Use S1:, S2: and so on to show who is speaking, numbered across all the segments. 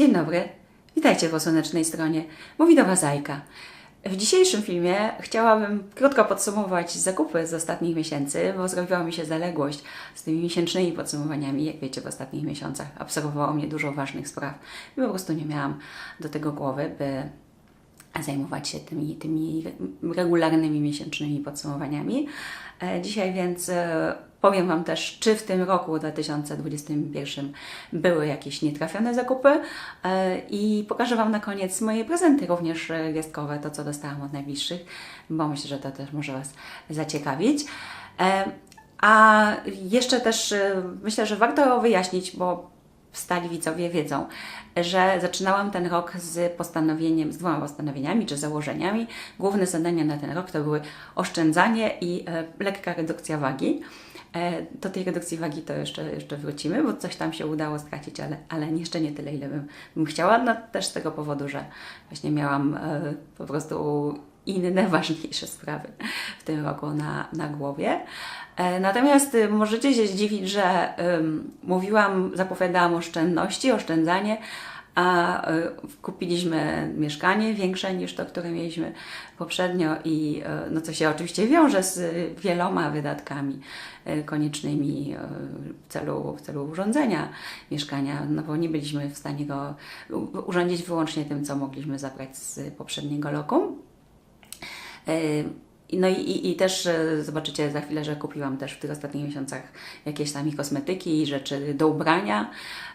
S1: Dzień dobry, witajcie po słonecznej stronie. Mówi do Was Zajka. W dzisiejszym filmie chciałabym krótko podsumować zakupy z ostatnich miesięcy, bo zrobiła mi się zaległość z tymi miesięcznymi podsumowaniami. Jak wiecie, w ostatnich miesiącach absorbowało mnie dużo ważnych spraw i po prostu nie miałam do tego głowy, by zajmować się tymi, tymi regularnymi miesięcznymi podsumowaniami. E, Dzisiaj więc e, powiem Wam też, czy w tym roku 2021 były jakieś nietrafione zakupy e, i pokażę Wam na koniec moje prezenty, również e, gwiazdkowe, to co dostałam od najbliższych, bo myślę, że to też może Was zaciekawić. E, A jeszcze też myślę, że warto wyjaśnić, bo stali widzowie wiedzą, że zaczynałam ten rok z postanowieniem, z dwoma postanowieniami czy założeniami. Główne zadania na ten rok to były oszczędzanie i lekka redukcja wagi. E, do tej redukcji wagi to jeszcze, jeszcze wrócimy, bo coś tam się udało stracić, ale, ale jeszcze nie tyle, ile bym, bym chciała. No też z tego powodu, że właśnie miałam e, po prostu inne, ważniejsze sprawy w tym roku na, na głowie. E, Natomiast y, możecie się zdziwić, że ym, mówiłam, zapowiadałam oszczędności, oszczędzanie, a y, kupiliśmy mieszkanie większe niż to, które mieliśmy poprzednio i y, no, co się oczywiście wiąże z y, wieloma wydatkami koniecznymi w celu, w celu urządzenia mieszkania, no bo nie byliśmy w stanie go urządzić wyłącznie tym, co mogliśmy zabrać z poprzedniego roku. No i, i, i też zobaczycie za chwilę, że kupiłam też w tych ostatnich miesiącach jakieś tam i kosmetyki i rzeczy do ubrania,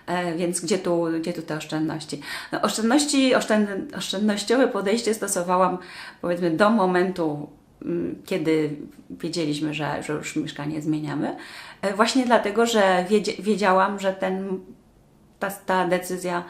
S1: e, więc gdzie tu, gdzie tu te oszczędności? No, oszczędności, oszczęd, oszczędnościowe podejście stosowałam powiedzmy do momentu, mm, kiedy wiedzieliśmy, że, że już mieszkanie zmieniamy. E, Właśnie dlatego, że wiedziałam, że ten ta, ta decyzja,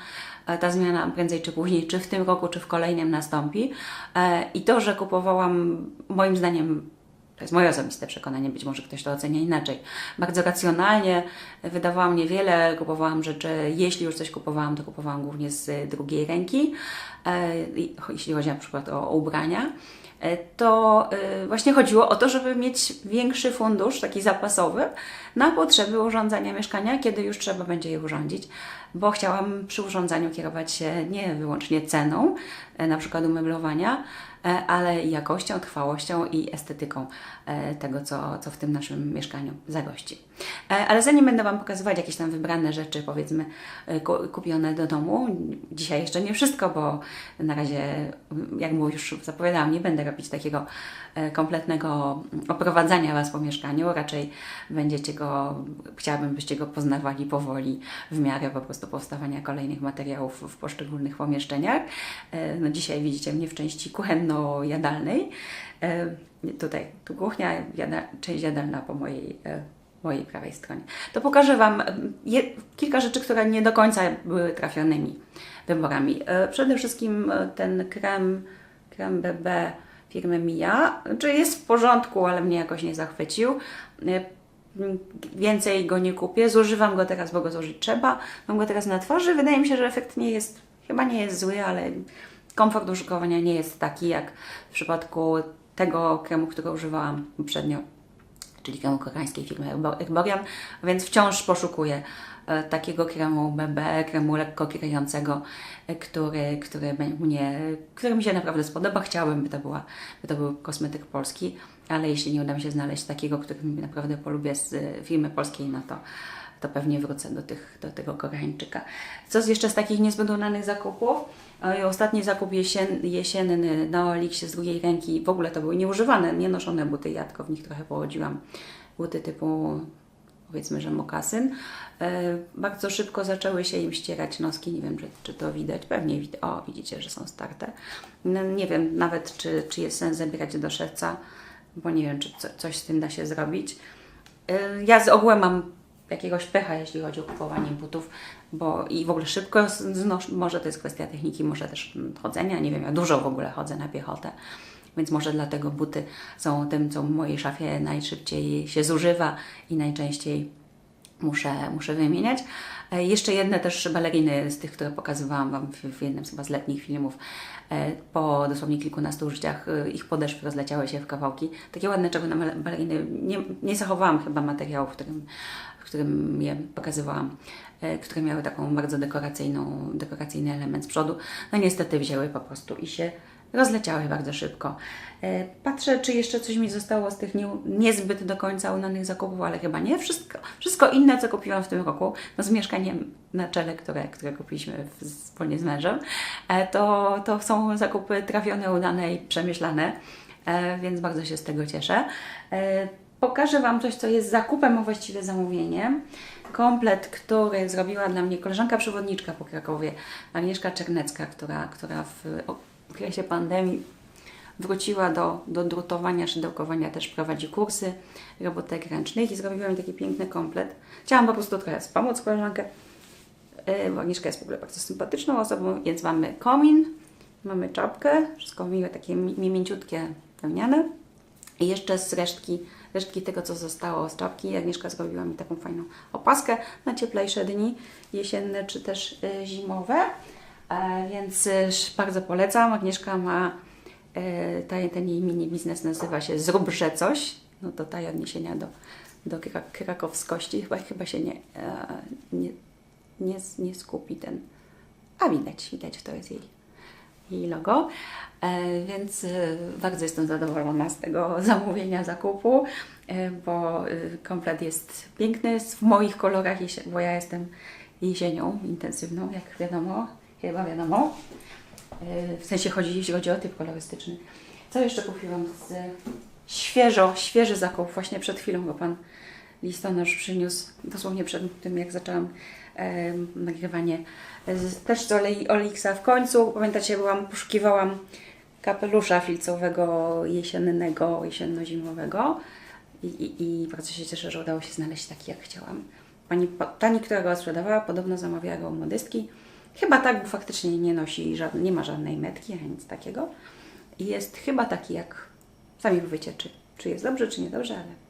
S1: ta zmiana prędzej czy później, czy w tym roku, czy w kolejnym nastąpi. E, I to, że kupowałam, moim zdaniem, to jest moje osobiste przekonanie, być może ktoś to ocenia inaczej, bardzo racjonalnie, wydawałam niewiele, kupowałam rzeczy, jeśli już coś kupowałam, to kupowałam głównie z drugiej ręki, e, jeśli chodzi na przykład o, ubrania. E, to y, właśnie chodziło o to, żeby mieć większy fundusz, taki zapasowy, na potrzeby urządzania mieszkania, kiedy już trzeba będzie je urządzić, bo chciałam przy urządzaniu kierować się nie wyłącznie ceną, e, na przykład umeblowania, e, ale jakością, trwałością i estetyką e, tego, co, co w tym naszym mieszkaniu zagości. E, Ale zanim będę Wam pokazywać jakieś tam wybrane rzeczy, powiedzmy, e, ku- kupione do domu, dzisiaj jeszcze nie wszystko, bo na razie, jak mu już zapowiadałam, nie będę robić takiego e, kompletnego oprowadzania Was po mieszkaniu, raczej będziecie go, chciałabym, byście go poznawali powoli w miarę po prostu powstawania kolejnych materiałów w poszczególnych pomieszczeniach. E, No dzisiaj widzicie mnie w części kuchenno-jadalnej. Tutaj, tu kuchnia, jada, część jadalna po mojej mojej prawej stronie. To pokażę Wam em, je, kilka rzeczy, które nie do końca były trafionymi wyborami. E, Przede wszystkim e, ten krem, krem BB firmy Mia, czy jest w porządku, ale mnie jakoś nie zachwycił. E, Więcej go nie kupię, zużywam go teraz, bo go zużyć trzeba. Mam go teraz na twarzy. Wydaje mi się, że efekt nie jest, chyba nie jest zły, ale komfort użytkowania nie jest taki jak w przypadku tego kremu, którego używałam poprzednio czyli kremu koreańskiej firmy Erbo- Erborian, więc wciąż poszukuję e, takiego kremu BB, kremu lekko kryjącego, e, który, który mnie, który mi się naprawdę spodoba. Chciałabym, by to, była, by to był kosmetyk polski, ale jeśli nie uda mi się znaleźć takiego, który naprawdę polubię z e, firmy polskiej, no to, to pewnie wrócę do, tych, do tego Koreańczyka. Co z jeszcze z takich niezbyt udanych zakupów? E, Ostatni zakup jesien, jesienny na Oliksie z drugiej ręki, w ogóle to były nieużywane, nienoszone buty, ja tylko w nich trochę połodziłam. Buty typu powiedzmy, że mokasyn. E, bardzo szybko zaczęły się im ścierać noski, nie wiem, czy, czy to widać, pewnie widać. O, widzicie, że są starte. No, nie wiem nawet, czy, czy jest sens zabierać do szewca, bo nie wiem, czy co, coś z tym da się zrobić. Y, Ja z ogółem mam jakiegoś pecha, jeśli chodzi o kupowanie butów, bo i w ogóle szybko znoszę, może to jest kwestia techniki, może też chodzenia, nie wiem, ja dużo w ogóle chodzę na piechotę, więc może dlatego buty są tym, co w mojej szafie najszybciej się zużywa i najczęściej muszę, muszę wymieniać. E, Jeszcze jedne też baleriny z tych, które pokazywałam Wam w, jednym z chyba z letnich filmów. E, Po dosłownie kilkunastu użyciach e, ich podeszw rozleciały się w kawałki. Takie ładne czerwone bale- baleriny. Nie, nie zachowałam chyba materiału, w którym, którym je pokazywałam. e, które miały taką bardzo dekoracyjną, dekoracyjny element z przodu, no niestety wzięły po prostu i się rozleciały bardzo szybko. E, Patrzę, czy jeszcze coś mi zostało z tych nie, niezbyt do końca udanych zakupów, ale chyba nie. Wszystko, wszystko inne, co kupiłam w tym roku, no z mieszkaniem na czele, które, które kupiliśmy wspólnie z mężem, e, to, to są zakupy trafione, udane i przemyślane, więc bardzo się z tego cieszę. E, Pokażę Wam coś, co jest zakupem, a właściwie zamówieniem. Komplet, który zrobiła dla mnie koleżanka przewodniczka po Krakowie, Agnieszka Czernecka, która, która w okresie pandemii wróciła do, do drutowania, szydełkowania, też prowadzi kursy robotek ręcznych i zrobiła mi taki piękny komplet. Chciałam po prostu trochę wspomóc koleżankę, yy, bo Agnieszka jest w ogóle bardzo sympatyczną osobą, więc mamy komin, mamy czapkę, wszystko miłe, takie mi- mięciutkie, wełniane. I jeszcze z resztki, resztki tego, co zostało z czapki, Agnieszka zrobiła mi taką fajną opaskę na cieplejsze dni, jesienne czy też y, zimowe. E, więc y, bardzo polecam. Agnieszka ma, ta, ten jej mini biznes nazywa się Zróbże coś. No to tutaj odniesienia do, do kra- krakowskości chyba, chyba się nie, e, nie, nie, nie skupi ten. A widać, widać, to jest jej jej logo, e, więc e, bardzo jestem zadowolona z tego zamówienia zakupu, e, bo komplet jest piękny, jest w moich kolorach, bo ja jestem jesienią intensywną, jak wiadomo, chyba wiadomo. W sensie chodzi, jeśli chodzi o typ kolorystyczny. Co jeszcze kupiłam z świeżo, świeży zakup, właśnie przed chwilą go Pan listonosz przyniósł, dosłownie przed tym, jak zaczęłam nagrywanie. Też z Oli- Olixa w końcu, pamiętacie, byłam, poszukiwałam kapelusza filcowego jesiennego, jesienno-zimowego i, i, i bardzo się cieszę, że udało się znaleźć taki, jak chciałam. Pani, pani, która go sprzedawała, podobno zamawiała go u modystki. Chyba tak, bo faktycznie nie nosi, żadnej, nie ma żadnej metki, ani nic takiego. I jest chyba taki, jak sami powiecie, czy, czy jest dobrze, czy niedobrze, ale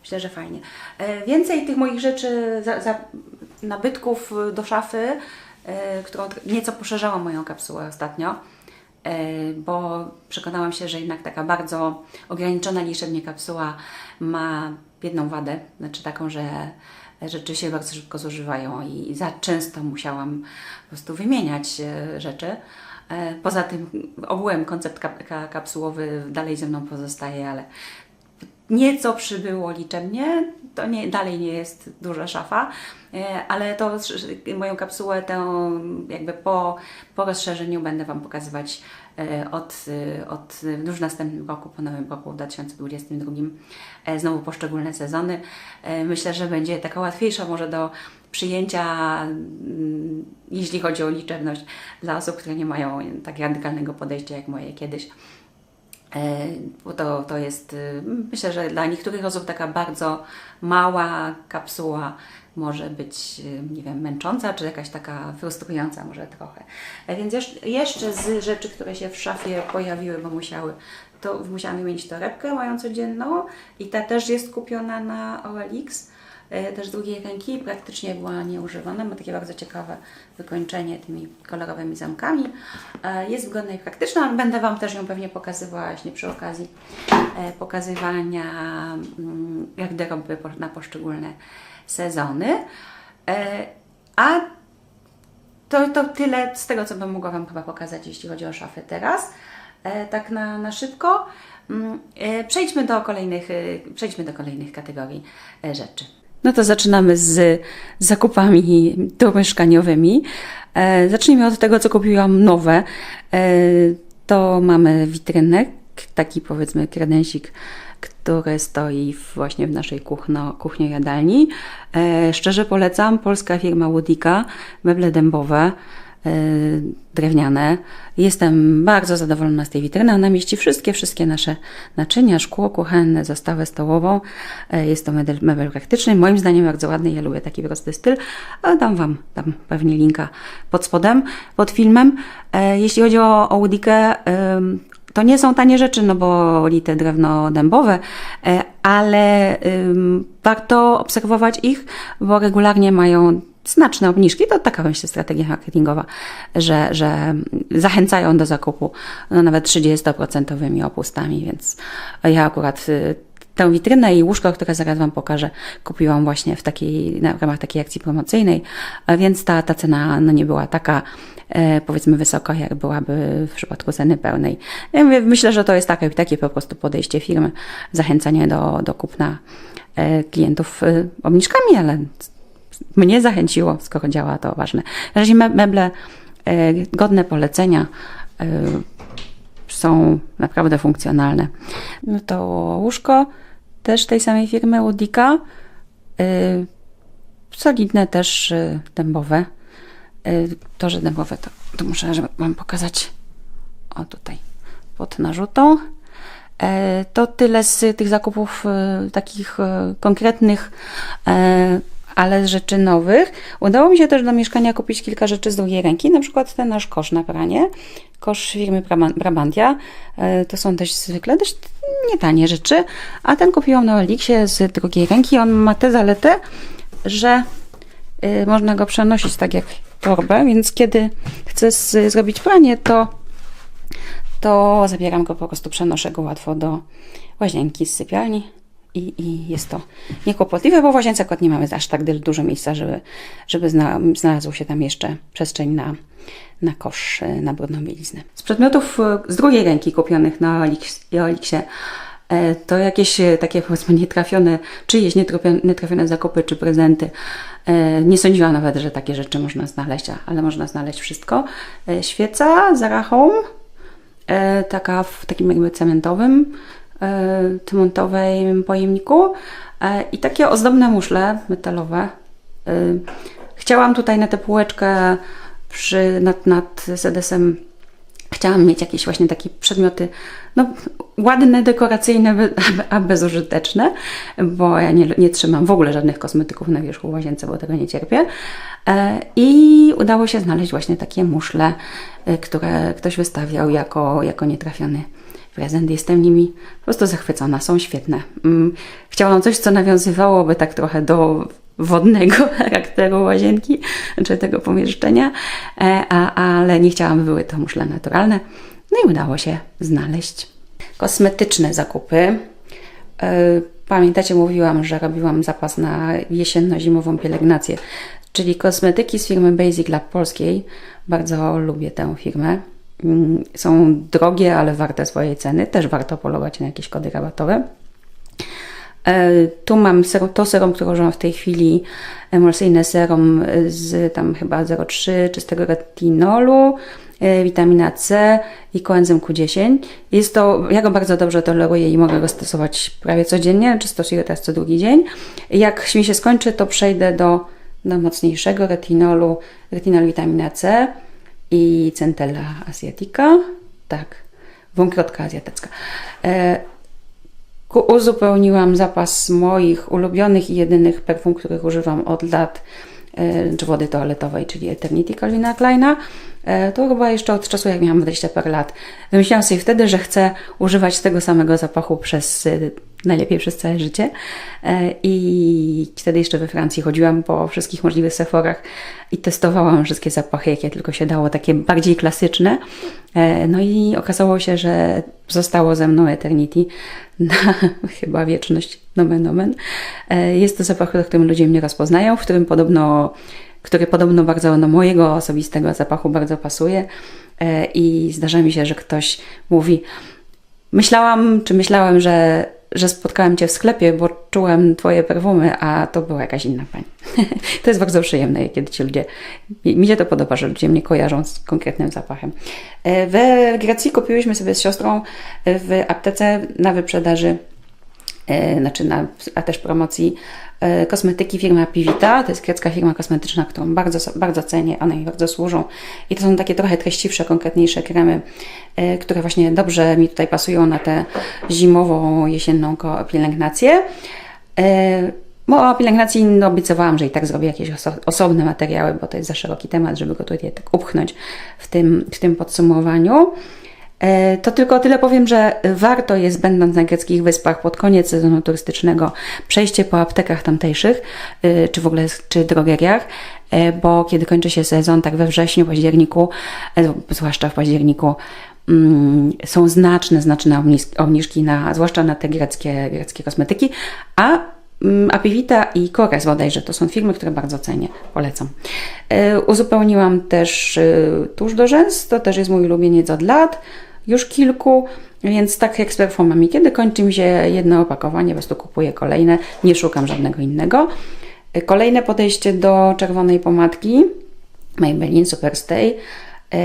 S1: Myślę, że fajnie. E, Więcej tych moich rzeczy, za, za, nabytków y, do szafy, e, którą nieco poszerzała moją kapsułę ostatnio, e, bo przekonałam się, że jednak taka bardzo ograniczona liczebnie kapsuła ma jedną wadę, znaczy taką, że rzeczy się bardzo szybko zużywają i za często musiałam po prostu wymieniać rzeczy. E, Poza tym ogółem koncept kap- ka- kapsułowy dalej ze mną pozostaje, ale nieco przybyło liczebnie, to nie, dalej nie jest duża szafa, e, ale to moją kapsułę tę jakby po, po rozszerzeniu będę Wam pokazywać e, od, e, od już następnym roku, po nowym roku, w 2022, e, znowu poszczególne sezony. Myślę, że będzie taka łatwiejsza może do przyjęcia, mm, jeśli chodzi o liczebność dla osób, które nie mają tak radykalnego podejścia jak moje kiedyś. E, to, to jest, y, myślę, że dla niektórych osób taka bardzo mała kapsuła może być, y, nie wiem, męcząca, czy jakaś taka frustrująca może trochę. E, Więc jeszcze, z rzeczy, które się w szafie pojawiły, bo musiały, to musiałam mieć torebkę moją codzienną i ta też jest kupiona na OLX też z drugiej ręki, praktycznie była nieużywana, ma takie bardzo ciekawe wykończenie tymi kolorowymi zamkami. E, Jest wygodna i praktyczna, będę Wam też ją pewnie pokazywała właśnie przy okazji e, pokazywania mm, garderoby po- na poszczególne sezony. E, A to, to tyle z tego, co bym mogła Wam chyba pokazać, jeśli chodzi o szafę teraz. E, tak na, na szybko. Mm, e, Przejdźmy do kolejnych, e, przejdźmy do kolejnych kategorii e, rzeczy. No to zaczynamy z zakupami domieszkaniowymi. E, zacznijmy od tego, co kupiłam nowe. E, to mamy witrynek, taki powiedzmy kredensik, który stoi właśnie w naszej kuchno, kuchnio-jadalni. E, szczerze polecam, polska firma Woodika, meble dębowe, drewniane. Jestem bardzo zadowolona z tej witryny. Ona mieści wszystkie, wszystkie nasze naczynia, szkło kuchenne, zastawę stołową. E, Jest to mebel, mebel praktyczny. Moim zdaniem bardzo ładny. Ja lubię taki prosty styl. Ale dam Wam dam pewnie linka pod spodem, pod filmem. E, Jeśli chodzi o, o to nie są tanie rzeczy, no bo lite drewno dębowe, ale warto obserwować ich, bo regularnie mają znaczne obniżki. To taka myślę strategia marketingowa, że, że zachęcają do zakupu no, nawet 30% opustami, więc ja akurat y, Tę witrynę i łóżko, które zaraz Wam pokażę, kupiłam właśnie w takiej, na ramach takiej akcji promocyjnej, więc ta, ta cena no, nie była taka e, powiedzmy wysoka, jak byłaby w przypadku ceny pełnej. Ja mówię, myślę, że to jest takie, takie po prostu podejście firmy, zachęcanie do, do kupna e, klientów e, obniżkami, ale mnie zachęciło, skoro działa, to ważne. Na razie me- meble e, godne polecenia e, są naprawdę funkcjonalne. No to łóżko też tej samej firmy Udika. Y, solidne też dębowe. To, że dębowe, to, to muszę Wam pokazać. O tutaj, pod narzutą. E, To tyle z tych zakupów e, takich e, konkretnych, ale rzeczy nowych. Udało mi się też do mieszkania kupić kilka rzeczy z drugiej ręki, na przykład ten nasz kosz na pranie, kosz firmy Braban- Brabantia. E, To są dość zwykle dość nietanie rzeczy, a ten kupiłam na Oliksie z drugiej ręki. On ma tę zaletę, że y, można go przenosić tak jak torbę, więc kiedy chcę z, zrobić pranie, to to zabieram go po prostu, przenoszę go łatwo do łazienki z sypialni i, i jest to niekłopotliwe, bo w łazience akurat nie mamy aż tak du- dużo miejsca, żeby, żeby zna, znalazło się tam jeszcze przestrzeń na, na kosz, e, na brudną bieliznę. Z przedmiotów e, z drugiej ręki kupionych na Oliksie e, to jakieś takie powiedzmy nietrafione, czyjeś nietrafione, zakupy czy prezenty. Nie sądziłam nawet, że takie rzeczy można znaleźć, ale można znaleźć wszystko. Świeca Home, e, taka w takim jakby cementowym, e, cementowym pojemniku e, i takie ozdobne muszle metalowe. E, Chciałam tutaj na tę półeczkę przy, nad, nad sedesem Chciałam mieć jakieś właśnie takie przedmioty, no, ładne, dekoracyjne, a bezużyteczne, bo ja nie, nie trzymam w ogóle żadnych kosmetyków na wierzchu łazience, bo tego nie cierpię. I udało się znaleźć właśnie takie muszle, które ktoś wystawiał jako, jako nietrafiony prezent. Jestem nimi po prostu zachwycona, są świetne. Mm, Chciałam coś, co nawiązywałoby tak trochę do wodnego charakteru łazienki, czy tego pomieszczenia, e, a, ale nie chciałam, by były to muszle naturalne. No i udało się znaleźć. Kosmetyczne zakupy. E, Pamiętacie, mówiłam, że robiłam zapas na jesienno-zimową pielęgnację, czyli kosmetyki z firmy Basic Lab Polskiej. Bardzo lubię tę firmę. Mm, Są drogie, ale warte swojej ceny. Też warto polować na jakieś kody rabatowe. E, Tu mam serum, to serum, które używam w tej chwili, emulsyjne serum z tam chyba 0,3 czystego retinolu, e, witamina C i koenzym Q10. Jest to, ja go bardzo dobrze toleruję i mogę go stosować prawie codziennie, czy stosuję teraz co drugi dzień. Jak mi się skończy, to przejdę do, do mocniejszego retinolu, retinol witamina C i centella asiatica, tak, wąkrotka azjatycka. E, Uzupełniłam zapas moich ulubionych i jedynych perfum, których używam od lat, e, czy wody toaletowej, czyli Eternity Calvina Kleina. E, To chyba jeszcze od czasu, jak miałam 20 parę lat. Wymyśliłam sobie wtedy, że chcę używać tego samego zapachu przez najlepiej przez całe życie. E, I wtedy jeszcze we Francji chodziłam po wszystkich możliwych Sephorach i testowałam wszystkie zapachy, jakie tylko się dało, takie bardziej klasyczne. E, No i okazało się, że zostało ze mną Eternity na chyba wieczność, nomen nomen. E, Jest to zapach, do którym ludzie mnie rozpoznają, w którym podobno, który podobno bardzo do mojego osobistego zapachu bardzo pasuje. I zdarza mi się, że ktoś mówi, myślałam, czy myślałem, że, że spotkałem Cię w sklepie, bo czułem Twoje perfumy, a to była jakaś inna pani. to jest bardzo przyjemne, kiedy ci ludzie, mi się to podoba, że ludzie mnie kojarzą z konkretnym zapachem. E, We Grecji kupiłyśmy sobie z siostrą e, w aptece na wyprzedaży e, znaczy na, a też promocji kosmetyki firma Pivita. To jest grecka firma kosmetyczna, którą bardzo, bardzo cenię, one mi bardzo służą. I to są takie trochę treściwsze, konkretniejsze kremy, e, które właśnie dobrze mi tutaj pasują na tę zimową, jesienną pielęgnację. E, Bo o pielęgnacji no, obiecywałam, że i tak zrobię jakieś oso- osobne materiały, bo to jest za szeroki temat, żeby go tutaj tak upchnąć w tym, w tym podsumowaniu. E, To tylko tyle powiem, że warto jest, będąc na greckich wyspach pod koniec sezonu turystycznego, przejście po aptekach tamtejszych, y, czy w ogóle czy drogeriach, e, bo kiedy kończy się sezon, tak we wrześniu, październiku, e, zwłaszcza w październiku, mm, są znaczne, znaczne obniż- obniżki, na, zwłaszcza na te greckie, greckie kosmetyki, a mm, Apivita i Kores bodajże to są firmy, które bardzo cenię, polecam. E, Uzupełniłam też e, tusz do rzęs, to też jest mój ulubieniec od lat, już kilku, więc tak jak z perfumami, kiedy kończy mi się jedno opakowanie, po prostu kupuję kolejne, nie szukam żadnego innego. Kolejne podejście do czerwonej pomadki Maybelline Superstay, e,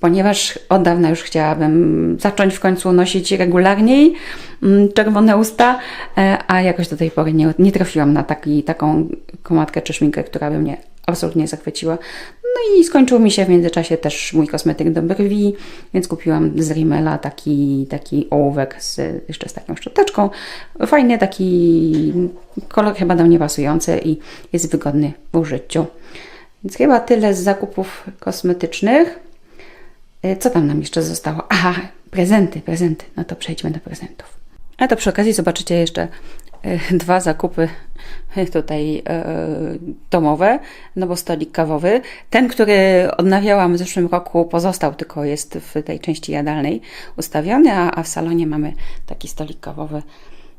S1: ponieważ od dawna już chciałabym zacząć w końcu nosić regularniej mm, czerwone usta, e, a jakoś do tej pory nie, nie trafiłam na taki, taką pomadkę czy szminkę, która by mnie absolutnie zachwyciła. I skończył mi się w międzyczasie też mój kosmetyk do brwi, więc kupiłam z Rimmela taki, taki ołówek z, jeszcze z taką szczoteczką. Fajny taki kolor chyba do mnie pasujący i jest wygodny w użyciu. Więc chyba tyle z zakupów kosmetycznych. Y, Co tam nam jeszcze zostało? Aha, prezenty, prezenty. No to przejdźmy do prezentów. A to przy okazji zobaczycie jeszcze dwa zakupy y, tutaj y, domowe, no bo stolik kawowy. Ten, który odnawiałam w zeszłym roku, pozostał, tylko jest w tej części jadalnej ustawiony, a, a w salonie mamy taki stolik kawowy,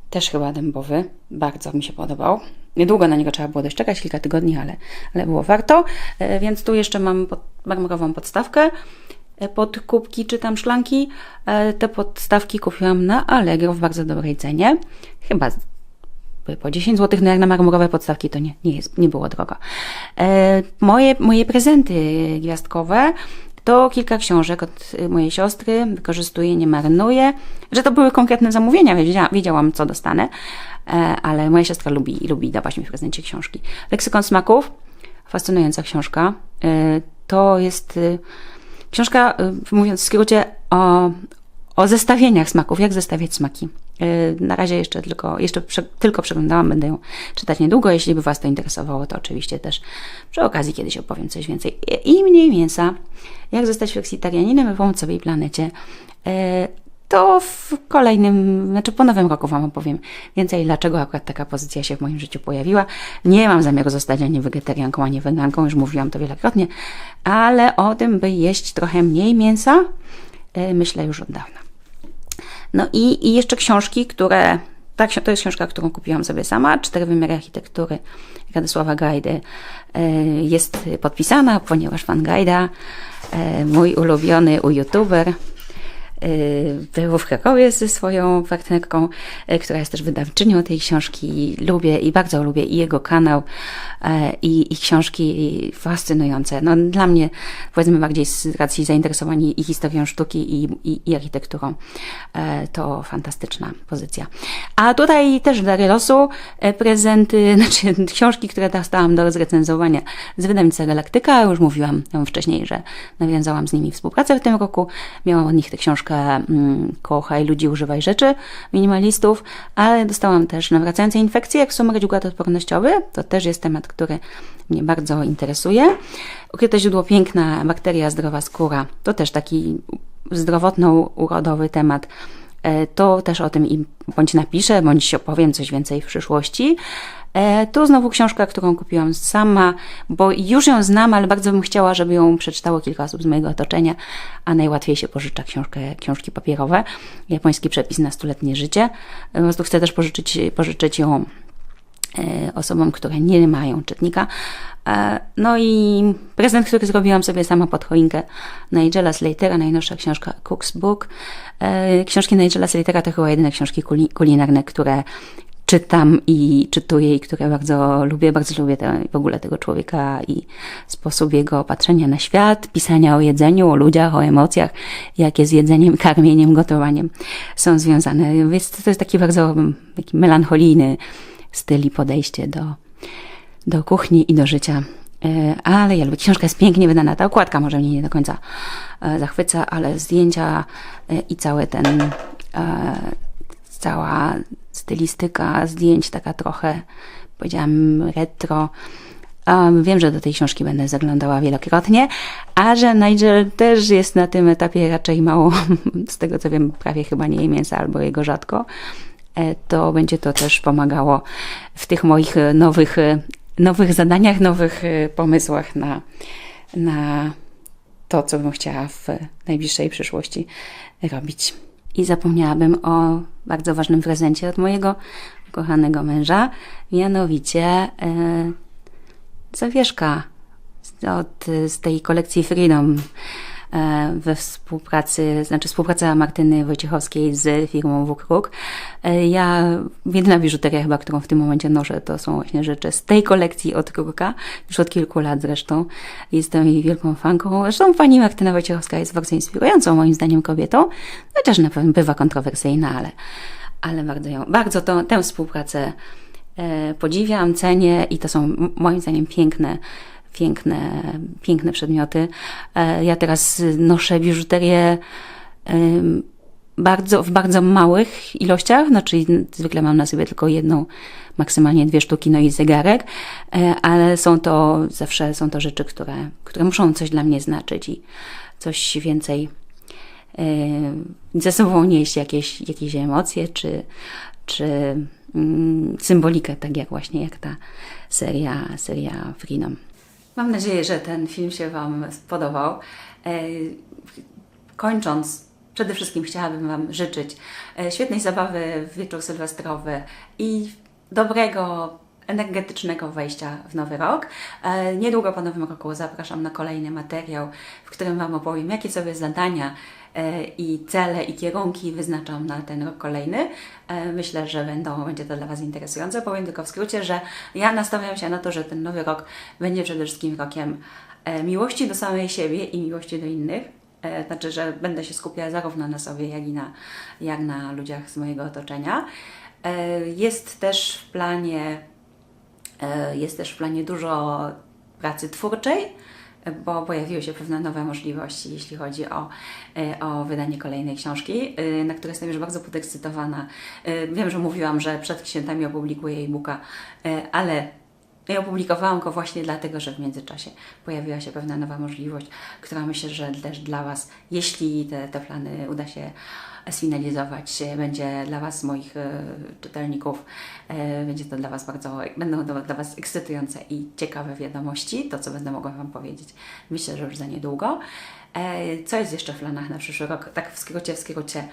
S1: też chyba dębowy. Bardzo mi się podobał. Niedługo na niego trzeba było dość czekać, kilka tygodni, ale, ale było warto. E, Więc tu jeszcze mam pod, marmurową podstawkę e, pod kubki czy tam szklanki. E, Te podstawki kupiłam na Allegro w bardzo dobrej cenie. Chyba były po 10 zł, no jak na marmurowe podstawki to nie, nie, jest, nie było drogo. E, moje, moje prezenty gwiazdkowe to kilka książek od y, mojej siostry, wykorzystuję, nie marnuję, że to były konkretne zamówienia, wiedzia, wiedziałam co dostanę, e, ale moja siostra lubi, lubi dawać mi w prezencie książki. Leksykon smaków, fascynująca książka. E, to jest y, książka, y, mówiąc w skrócie, o, o zestawieniach smaków, jak zestawiać smaki. Yy, Na razie jeszcze tylko, jeszcze prze, tylko przeglądałam, będę ją czytać niedługo. Jeśli by Was to interesowało, to oczywiście też przy okazji kiedyś opowiem coś więcej. I- mniej mięsa, jak zostać fleksitarianinem sobie i planecie. Yy, To w kolejnym, znaczy po nowym roku Wam opowiem więcej, dlaczego akurat taka pozycja się w moim życiu pojawiła. Nie mam zamiaru zostać ani wegetarianką, ani weganką, już mówiłam to wielokrotnie, ale o tym, by jeść trochę mniej mięsa, yy, myślę już od dawna. No i, i jeszcze książki, które. Tak, to jest książka, którą kupiłam sobie sama. Cztery wymiary architektury Radosława Gajdy e, jest podpisana, ponieważ fan Gajda, e, mój ulubiony youtuber, był w Krakowie ze swoją partnerką, e, która jest też wydawczynią tej książki. Lubię i bardzo lubię i jego kanał, e, i, i książki fascynujące. No, dla mnie, powiedzmy bardziej z racji zainteresowani i historią sztuki, i, i, i architekturą, e, to fantastyczna pozycja. A tutaj też w Dary Losu e, prezenty, znaczy książki, które dostałam do zrecenzowania z wydawnictwa Galaktyka. Już mówiłam wcześniej, że nawiązałam z nimi współpracę w tym roku. Miałam od nich tę książkę mm, Kochaj ludzi, używaj rzeczy, minimalistów, ale dostałam też nawracające infekcje, jak układ odpornościowy. To też jest temat, który mnie bardzo interesuje. Ukryte źródło piękna, bakteria, zdrowa skóra. To też taki zdrowotno-urodowy temat. E, To też o tym i bądź napiszę, bądź opowiem coś więcej w przyszłości. E, Tu znowu książka, którą kupiłam sama, bo już ją znam, ale bardzo bym chciała, żeby ją przeczytało kilka osób z mojego otoczenia, a najłatwiej się pożycza książkę, książki papierowe. Japoński przepis na stuletnie życie. Po prostu chcę też pożyczyć, pożyczyć ją e, osobom, które nie mają czytnika. E, No i prezent, który zrobiłam sobie sama pod choinkę Nigela Slatera, najnowsza książka Cook's Book. E, Książki Nigela Slatera to chyba jedyne książki kuli- kulinarne, które czytam i czytuję i które bardzo lubię. Bardzo lubię te, w ogóle tego człowieka i sposób jego patrzenia na świat, pisania o jedzeniu, o ludziach, o emocjach, jakie z jedzeniem, karmieniem, gotowaniem są związane. Więc to jest taki bardzo taki melancholijny styl i podejście do, do kuchni i do życia. E, Ale ja lubię. Książka jest pięknie wydana. Ta okładka może mnie nie do końca e, zachwyca, ale zdjęcia e, i cały ten, cała stylistyka zdjęć, taka trochę, powiedziałam, retro, Um, wiem, że do tej książki będę zaglądała wielokrotnie, a że Nigel też jest na tym etapie raczej mało, z tego co wiem, prawie chyba nie je mięsa albo jego rzadko, e, to będzie to też pomagało w tych moich nowych, nowych zadaniach, nowych e, pomysłach na, na to, co bym chciała w najbliższej przyszłości robić. I zapomniałabym o bardzo ważnym prezencie od mojego kochanego męża, mianowicie e, zawieszka od, z tej kolekcji Freedom we współpracy, znaczy współpraca Martyny Wojciechowskiej z firmą WKRUK. E, Ja, jedyna biżuteria chyba, którą w tym momencie noszę, to są właśnie rzeczy z tej kolekcji od Kruka, już od kilku lat zresztą. Jestem jej wielką fanką. Zresztą pani Martyna Wojciechowska jest bardzo inspirującą moim zdaniem kobietą, chociaż na pewno bywa kontrowersyjna, ale, ale bardzo, ją, bardzo tą, tę współpracę e, podziwiam, cenię i to są moim zdaniem piękne, piękne, piękne przedmioty. E, Ja teraz noszę biżuterię em, bardzo, w bardzo małych ilościach, znaczy zwykle mam na sobie tylko jedną, maksymalnie dwie sztuki, no i zegarek, e, ale są to zawsze są to rzeczy, które, które muszą coś dla mnie znaczyć i coś więcej e, ze sobą nieść jakieś, jakieś emocje, czy, czy mm, symbolikę, tak jak właśnie jak ta seria, seria Freedom. Mam nadzieję, że ten film się Wam spodobał. E, Kończąc, przede wszystkim chciałabym Wam życzyć e, świetnej zabawy w wieczór sylwestrowy i dobrego, energetycznego wejścia w nowy rok. E, Niedługo po nowym roku zapraszam na kolejny materiał, w którym Wam opowiem, jakie sobie zadania i cele i kierunki wyznaczam na ten rok kolejny. E, Myślę, że będą, będzie to dla Was interesujące. Powiem tylko w skrócie, że ja nastawiam się na to, że ten nowy rok będzie przede wszystkim rokiem e, miłości do samej siebie i miłości do innych. E, Znaczy, że będę się skupiała zarówno na sobie, jak i na, jak na ludziach z mojego otoczenia. E, Jest też w planie, e, jest też w planie dużo pracy twórczej, e, bo pojawiły się pewne nowe możliwości, jeśli chodzi o, e, o wydanie kolejnej książki, e, na które jestem już bardzo podekscytowana. E, Wiem, że mówiłam, że przed świętami opublikuję e-booka, ale ja opublikowałam go właśnie dlatego, że w międzyczasie pojawiła się pewna nowa możliwość, która myślę, że też dla Was, jeśli te, te plany uda się sfinalizować, e, będzie dla Was, moich e, czytelników, e, będzie to dla Was bardzo, będą to dla Was ekscytujące i ciekawe wiadomości, to co będę mogła Wam powiedzieć. Myślę, że już za niedługo. Co jest jeszcze w planach na przyszły rok? Tak w skrócie, w skrócie.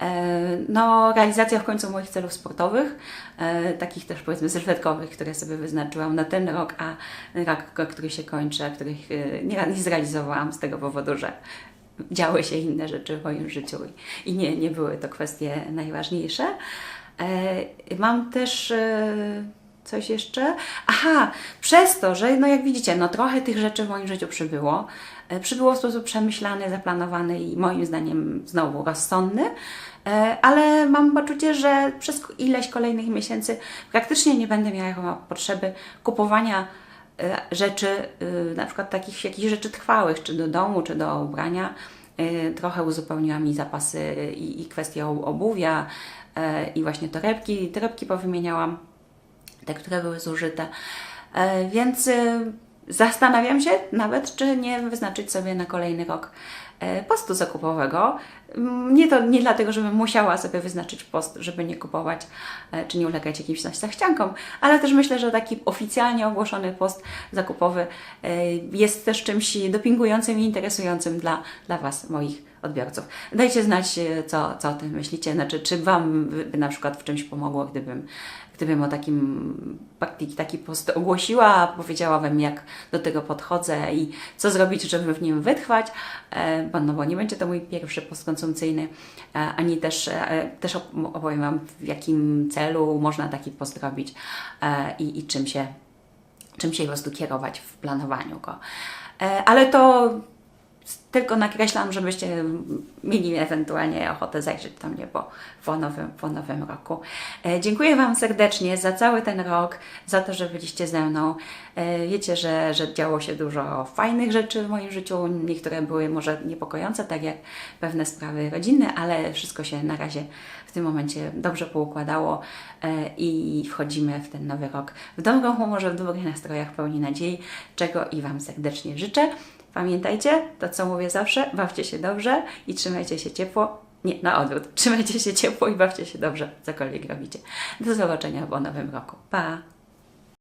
S1: E, No, realizacja w końcu moich celów sportowych, e, takich też powiedzmy sylwetkowych, które sobie wyznaczyłam na ten rok, a rok, który się kończy, a których e, nie, nie zrealizowałam z tego powodu, że działy się inne rzeczy w moim życiu i, nie, nie były to kwestie najważniejsze. Mam też coś jeszcze. Aha, przez to, że no jak widzicie, no trochę tych rzeczy w moim życiu przybyło. E, Przybyło w sposób przemyślany, zaplanowany i moim zdaniem znowu rozsądny. E, Ale mam poczucie, że przez ileś kolejnych miesięcy praktycznie nie będę miała potrzeby kupowania e, rzeczy, na przykład takich jakichś rzeczy trwałych, czy do domu, czy do ubrania. Trochę uzupełniła mi zapasy i, i kwestie obu- obuwia i właśnie torebki. Torebki powymieniałam, te, które były zużyte. Więc zastanawiam się nawet, czy nie wyznaczyć sobie na kolejny rok e, postu zakupowego. Nie, to, nie dlatego, żebym musiała sobie wyznaczyć post, żeby nie kupować e, czy nie ulegać jakimś zachciankom, ale też myślę, że taki oficjalnie ogłoszony post zakupowy e, jest też czymś dopingującym i interesującym dla, dla Was, moich odbiorców. Dajcie znać, co, co o tym myślicie, znaczy, czy Wam by na przykład w czymś pomogło, gdybym, gdybym o takim taki, post ogłosiła, powiedziała Wam, jak do tego podchodzę i co zrobić, żeby w nim wytrwać, e, bo, no bo nie będzie to mój pierwszy post konsumpcyjny, e, ani też, e, też op- opowiem Wam, w jakim celu można taki post robić i, i czym się czym się po prostu kierować w planowaniu go. Ale to tylko nakreślam, żebyście mieli ewentualnie ochotę zajrzeć do mnie po, po, nowym, po nowym roku. E, dziękuję Wam serdecznie za cały ten rok, za to, że byliście ze mną. E, wiecie, że, że działo się dużo fajnych rzeczy w moim życiu. Niektóre były może niepokojące, tak jak pewne sprawy rodzinne, ale wszystko się na razie w tym momencie dobrze poukładało e, i wchodzimy w ten nowy rok w dobrym humorze, w dobrych nastrojach, pełni nadziei, czego i Wam serdecznie życzę. Pamiętajcie to, co mówię zawsze, bawcie się dobrze i trzymajcie się ciepło. Nie, na odwrót. Trzymajcie się ciepło i bawcie się dobrze, cokolwiek robicie. Do zobaczenia po nowym roku. Pa!